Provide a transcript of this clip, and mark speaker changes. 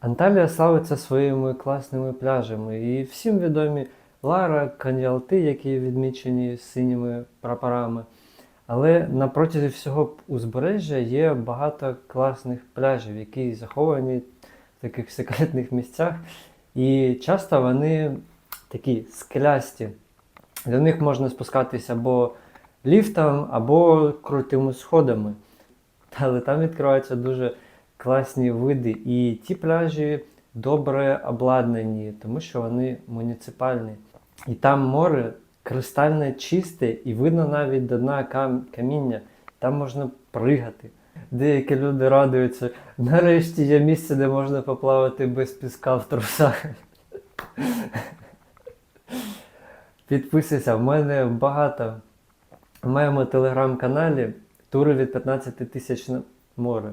Speaker 1: Анталія славиться своїми класними пляжами, і всім відомі Лара, Кан'ялти, які відмічені синіми прапорами. Але на протязі всього узбережжя є багато класних пляжів, які заховані в таких секретних місцях. І часто вони такі скелясті. До них можна спускатися або ліфтом, або крутими сходами. Але там відкриваються дуже класні види. І ті пляжі добре обладнані, тому що вони муніципальні. І там море кристально чисте, і видно навіть до дна кам- каміння. Там можна пригати. Деякі люди радуються. Нарешті є місце, де можна поплавати без піска в трусах. Підписуйся, в мене багато. В моєму телеграм-каналі тури від 15 тисяч на море.